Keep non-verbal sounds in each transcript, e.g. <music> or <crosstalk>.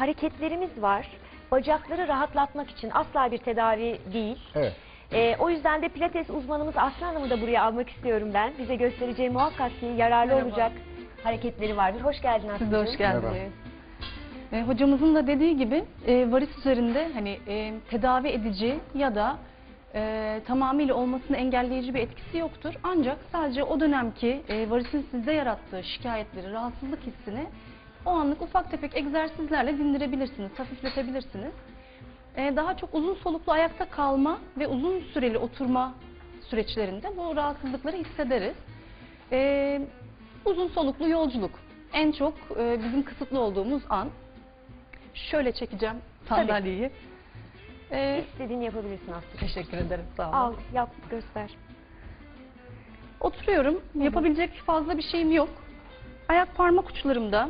hareketlerimiz var. Bacakları rahatlatmak için asla bir tedavi değil. Evet. Ee, o yüzden de pilates uzmanımız Aslı Hanım'ı da buraya almak istiyorum ben. Bize göstereceği muhakkak ki yararlı Merhaba. olacak hareketleri vardır. Hoş geldin Aslı'cığım. Siz de hoş geldiniz. E, hocamızın da dediği gibi e, varis üzerinde hani e, tedavi edici ya da e, tamamıyla olmasını engelleyici bir etkisi yoktur. Ancak sadece o dönemki e, varisin sizde yarattığı şikayetleri, rahatsızlık hissini o anlık ufak tefek egzersizlerle dindirebilirsiniz, hafifletebilirsiniz. E, daha çok uzun soluklu ayakta kalma ve uzun süreli oturma süreçlerinde bu rahatsızlıkları hissederiz. E, uzun soluklu yolculuk en çok e, bizim kısıtlı olduğumuz an. Şöyle çekeceğim sandalyeyi. E, İstediğini yapabilirsin Aslı. teşekkür ederim sağ olun. Al, yap, göster. Oturuyorum. Yapabilecek fazla bir şeyim yok. Ayak parmak uçlarımda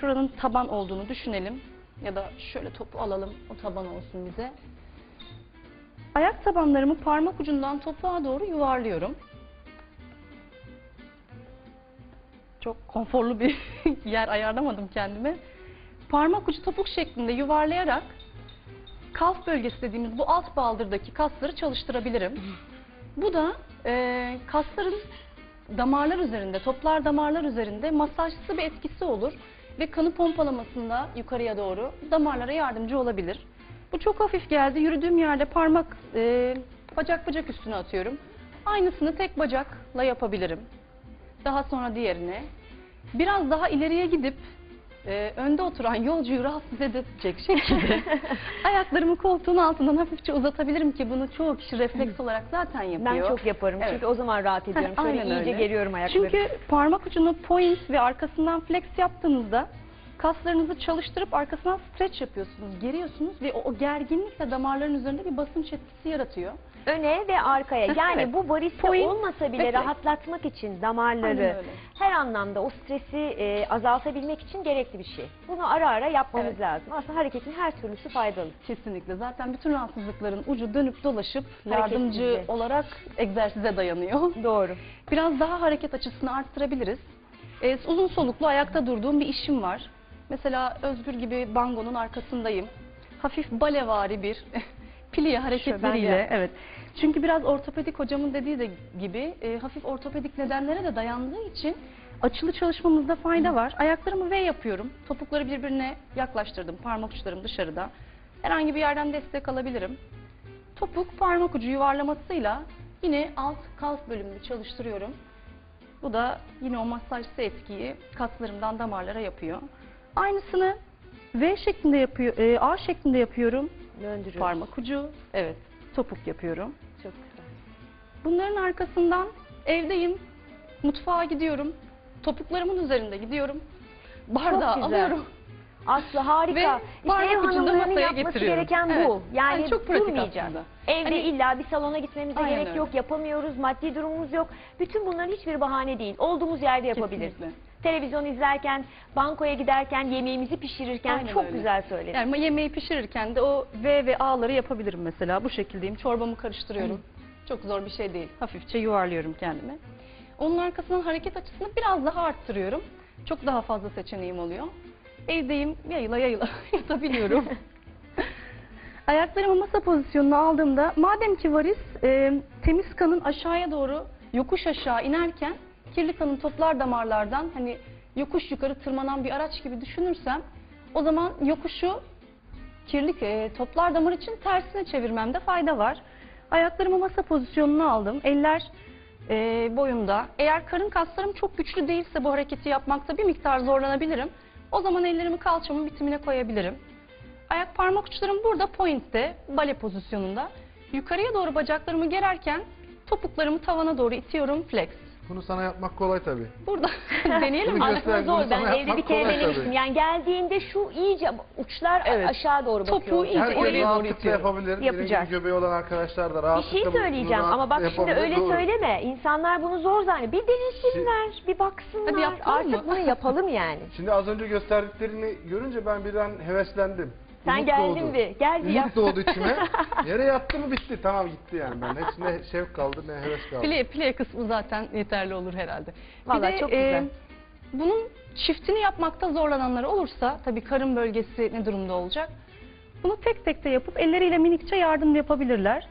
şuranın taban olduğunu düşünelim. Ya da şöyle topu alalım. O taban olsun bize. Ayak tabanlarımı parmak ucundan topuğa doğru yuvarlıyorum. Çok konforlu bir <laughs> yer ayarlamadım kendime. Parmak ucu topuk şeklinde yuvarlayarak kalf bölgesi dediğimiz bu alt baldırdaki kasları çalıştırabilirim. Bu da e, kasların damarlar üzerinde, toplar damarlar üzerinde masajsı bir etkisi olur ve kanı pompalamasında yukarıya doğru damarlara yardımcı olabilir. Bu çok hafif geldi. Yürüdüğüm yerde parmak e, bacak bacak üstüne atıyorum. Aynısını tek bacakla yapabilirim. Daha sonra diğerine. Biraz daha ileriye gidip e, önde oturan yolcuyu rahatsız edecek şekilde <laughs> ayaklarımı koltuğun altından hafifçe uzatabilirim ki bunu çoğu kişi refleks olarak zaten yapıyor. Ben çok yaparım Evet. çünkü o zaman rahat ediyorum. Şöyle aynen iyice öyle. geriyorum ayakları. Çünkü parmak ucunu point ve arkasından flex yaptığınızda kaslarınızı çalıştırıp arkasından stretch yapıyorsunuz, geriyorsunuz ve o, o gerginlikle damarların üzerinde bir basınç etkisi yaratıyor. Öne ve arkaya. Yani evet. bu Point olmasa bile flex. rahatlatmak için damarları her anlamda o stresi e, azaltabilmek için gerekli bir şey. Bunu ara ara yapmamız Evet. lazım. Aslında hareketin her türlüsü faydalı. Kesinlikle. Zaten bütün rahatsızlıkların ucu dönüp dolaşıp yardımcı Hareketsizliğe. olarak egzersize dayanıyor. <laughs> Doğru. Biraz daha hareket açısını arttırabiliriz. Ee, uzun soluklu ayakta durduğum bir işim var. Mesela Özgür gibi bangonun arkasındayım. Hafif balevari bir pliye hareketleriyle. Evet. Çünkü biraz ortopedik hocamın dediği de gibi e, hafif ortopedik nedenlere de dayandığı için açılı çalışmamızda fayda var. Ayaklarımı V yapıyorum. Topukları birbirine yaklaştırdım. Parmak uçlarım dışarıda. Herhangi bir yerden destek alabilirim. Topuk parmak ucu yuvarlamasıyla yine alt kalf bölümünü çalıştırıyorum. Bu da yine o masajsı etkiyi kaslarımdan damarlara yapıyor. Aynısını V şeklinde yapıyor, e, A şeklinde yapıyorum. Döndürüyoruz. Parmak ucu, evet, topuk yapıyorum. Çok güzel. Bunların arkasından evdeyim, mutfağa gidiyorum, topuklarımın üzerinde gidiyorum, bardağı güzel. alıyorum. Aslı harika. Ve işte ev hanımlarının masaya yapması gereken Evet. bu. Yani, Yani çok durmayacağız. aslında. Evde Hani- illa bir salona gitmemize Aynen gerek öyle. yok. Yapamıyoruz. Maddi durumumuz yok. Bütün bunların hiçbir bahane değil. Olduğumuz yerde yapabiliriz. Kesinlikle. Televizyon izlerken, bankoya giderken, yemeğimizi pişirirken Aynen çok öyle. güzel söyledin. Yani yemeği pişirirken de o V ve A'ları yapabilirim mesela. Bu şekildeyim. Çorbamı karıştırıyorum. Çok zor bir şey değil. Hafifçe yuvarlıyorum kendimi. Onun arkasından hareket açısını biraz daha arttırıyorum. Çok daha fazla seçeneğim oluyor. Evdeyim yayıla yayıla <laughs> yatabiliyorum. <laughs> Ayaklarımı masa pozisyonuna aldığımda madem ki varis e, temiz kanın aşağıya doğru yokuş aşağı inerken kirli kanın toplar damarlardan hani yokuş yukarı tırmanan bir araç gibi düşünürsem o zaman yokuşu kirli e, toplar damar için tersine çevirmemde fayda var. Ayaklarımı masa pozisyonuna aldım. Eller e, boyumda. Eğer karın kaslarım çok güçlü değilse bu hareketi yapmakta bir miktar zorlanabilirim. O zaman ellerimi kalçamın bitimine koyabilirim. Ayak parmak uçlarım burada pointte, bale pozisyonunda. Yukarıya doğru bacaklarımı gererken topuklarımı tavana doğru itiyorum flex. Bunu sana yapmak kolay tabii. Burada <laughs> <laughs> deneyelim mi? Aslında göster, bunu zor. Ben sana evde bir kere kolay denemiştim. tabii. Yani geldiğinde şu iyice uçlar a- Evet. aşağı doğru Topuğu bakıyor. iyice Herkes oraya doğru rahatlıkla itiyorum. yapabilir. Gibi göbeği olan arkadaşlar da Bir rahatlıkla şey bunu söyleyeceğim ama bak şimdi yapabilir, öyle doğru. söyleme. İnsanlar bunu zor zannediyor. Bir denesinler, bir baksınlar. Hadi yapalım Artık mı? bunu yapalım yani. <laughs> Şimdi az önce gösterdiklerini görünce ben birden heveslendim. Sen Umut geldin doğdu. bir, gel bir yap. Umut doğdu içime. <laughs> Yere yattı mı bitti. Tamam gitti yani ben. Hiç ne şevk kaldı ne heves kaldı. Play, play kısmı zaten yeterli olur herhalde. De, çok güzel. bunun Çiftini yapmakta zorlananlar olursa tabii karın bölgesi ne durumda olacak? Bunu tek tek de yapıp elleriyle minikçe yardım yapabilirler.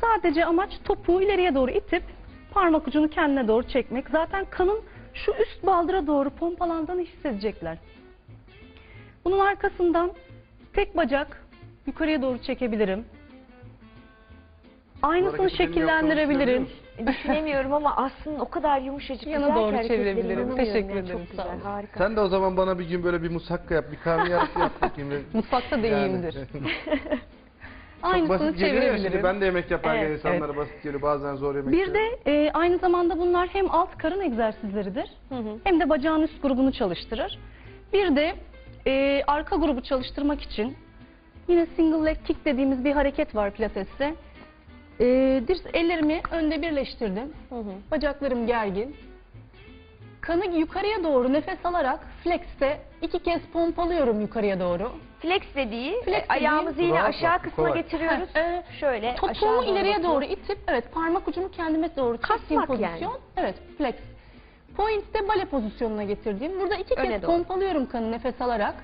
Sadece amaç topuğu ileriye doğru itip parmak ucunu kendine doğru çekmek. Zaten kanın şu üst baldıra doğru pompalandığını hissedecekler. Bunun arkasından tek bacak yukarıya doğru çekebilirim. Aynısını hareketi benim şekillendirebilirim. yaptığımı Düşünemiyorum ama aslında o kadar yumuşacık Yana güzel ki doğru hareketleri çevirebilirim. inanamıyorum Teşekkür ya, ederim, Çok sağ güzel, olun. harika. Sen de o zaman bana bir gün böyle bir musakka yap, bir karnıyarık yap <laughs> bakayım. Mutfakta da Yani- iyiyimdir. <laughs> Aynısını basit geliyor ya şimdi çevirebilirim. ben de yemek yaparken Evet, insanlara basit geliyor bazen zor yemek Bir de e, aynı zamanda bunlar hem alt karın egzersizleridir Hı hı. hem de bacağın üst grubunu çalıştırır. Bir de e, arka grubu çalıştırmak için yine single leg kick dediğimiz bir hareket var pilateste. E, dirs- ellerimi önde birleştirdim. Hı hı. Bacaklarım gergin. Kanı yukarıya doğru nefes alarak flex'te iki kez pompalıyorum yukarıya doğru. Flex dediği Flex e, ayağımızı yine Rahat aşağı kısma kolay. getiriyoruz. Heh, e, Şöyle aşağı Topuğumu ileriye bakıyoruz. doğru itip evet parmak ucumu kendime doğru Kasmak yani. pozisyon. Evet flex. Point'te bale pozisyonuna getirdiğim. Burada iki Öne kez doğru. pompalıyorum kanı nefes alarak.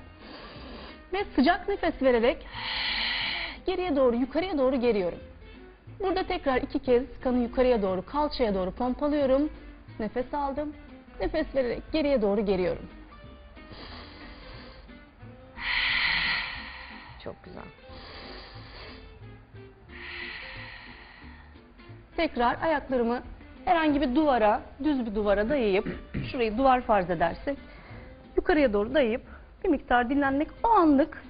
Ve sıcak nefes vererek geriye doğru yukarıya doğru geriyorum. Burada tekrar iki kez kanı yukarıya doğru kalçaya doğru pompalıyorum. Nefes aldım. Nefes vererek geriye doğru geriyorum. Çok güzel. Tekrar ayaklarımı herhangi bir duvara, düz bir duvara dayayıp, <clears throat> şurayı duvar farz edersek, yukarıya doğru dayayıp bir miktar dinlenmek o anlık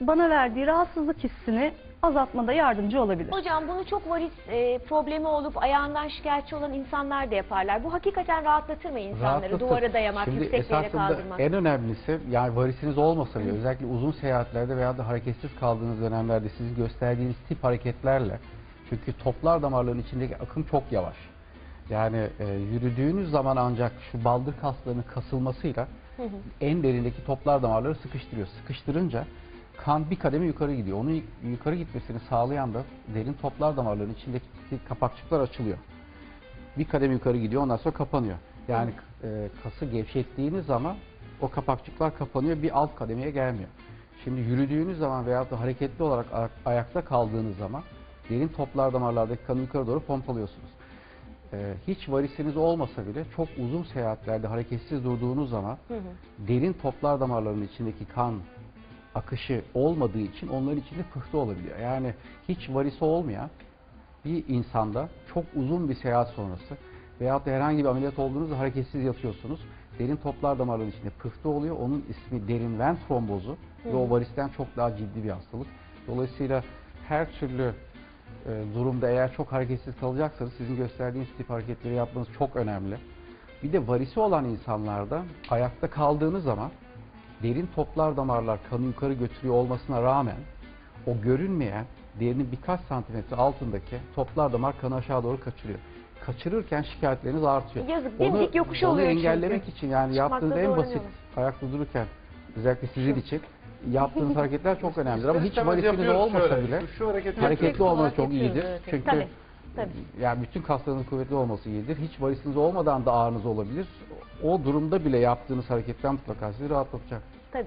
bana verdiği rahatsızlık hissini azaltmada yardımcı olabilir. Hocam bunu çok varis e, problemi olup ayağından şikayetçi olan insanlar da yaparlar. Bu hakikaten rahatlatır mı insanları? Rahatlatır. Duvara dayamak, Şimdi yüksek bir yere esasında kaldırmak. en önemlisi yani varisiniz olmasa bile özellikle uzun seyahatlerde veya da hareketsiz kaldığınız dönemlerde sizin gösterdiğiniz tip hareketlerle çünkü toplar damarların içindeki akım çok yavaş. Yani e, yürüdüğünüz zaman ancak şu baldır kaslarının kasılmasıyla en derindeki toplar damarları sıkıştırıyor. Sıkıştırınca kan bir kademe yukarı gidiyor. Onun yukarı gitmesini sağlayan da derin toplar damarlarının içindeki kapakçıklar açılıyor bir kademe yukarı gidiyor ondan sonra kapanıyor. Yani e, kası gevşettiğiniz zaman o kapakçıklar kapanıyor bir alt kademeye gelmiyor. Şimdi yürüdüğünüz zaman veya da hareketli olarak ay- ayakta kaldığınız zaman derin toplar damarlardaki kanı yukarı doğru pompalıyorsunuz. E, hiç varisiniz olmasa bile çok uzun seyahatlerde hareketsiz durduğunuz zaman derin toplar damarlarının içindeki kan akışı olmadığı için onların içinde pıhtı olabiliyor. Yani hiç varisi olmayan bir insanda çok uzun bir seyahat sonrası veyahut da herhangi bir ameliyat olduğunuzda hareketsiz yatıyorsunuz. Derin toplar damarların içinde pıhtı oluyor. Onun ismi derin ven trombozu ve o varisten çok daha ciddi bir hastalık. Dolayısıyla her türlü durumda eğer çok hareketsiz kalacaksanız sizin gösterdiğiniz tip hareketleri yapmanız çok önemli. Bir de varisi olan insanlarda ayakta kaldığınız zaman derin toplar damarlar kanı yukarı götürüyor olmasına rağmen o görünmeyen derinin birkaç santimetre altındaki toplar damar kanı aşağı doğru kaçırıyor. Kaçırırken şikayetleriniz artıyor. Yazık, dimdik yokuş onu oluyor çünkü. engellemek için yani Çıkmakta yaptığınız en basit ayakta dururken özellikle sizin için yaptığınız hareketler çok önemlidir ama hiç varisiniz olmasa şöyle. bile Şu, şu hareketi hareketli olmanız çok iyidir. evet. Çünkü Tabii, tabii. yani bütün kaslarınızın kuvvetli olması iyidir. Hiç varisiniz olmadan da ağrınız olabilir. O durumda bile yaptığınız hareketler mutlaka sizi rahatlatacak. Tabii.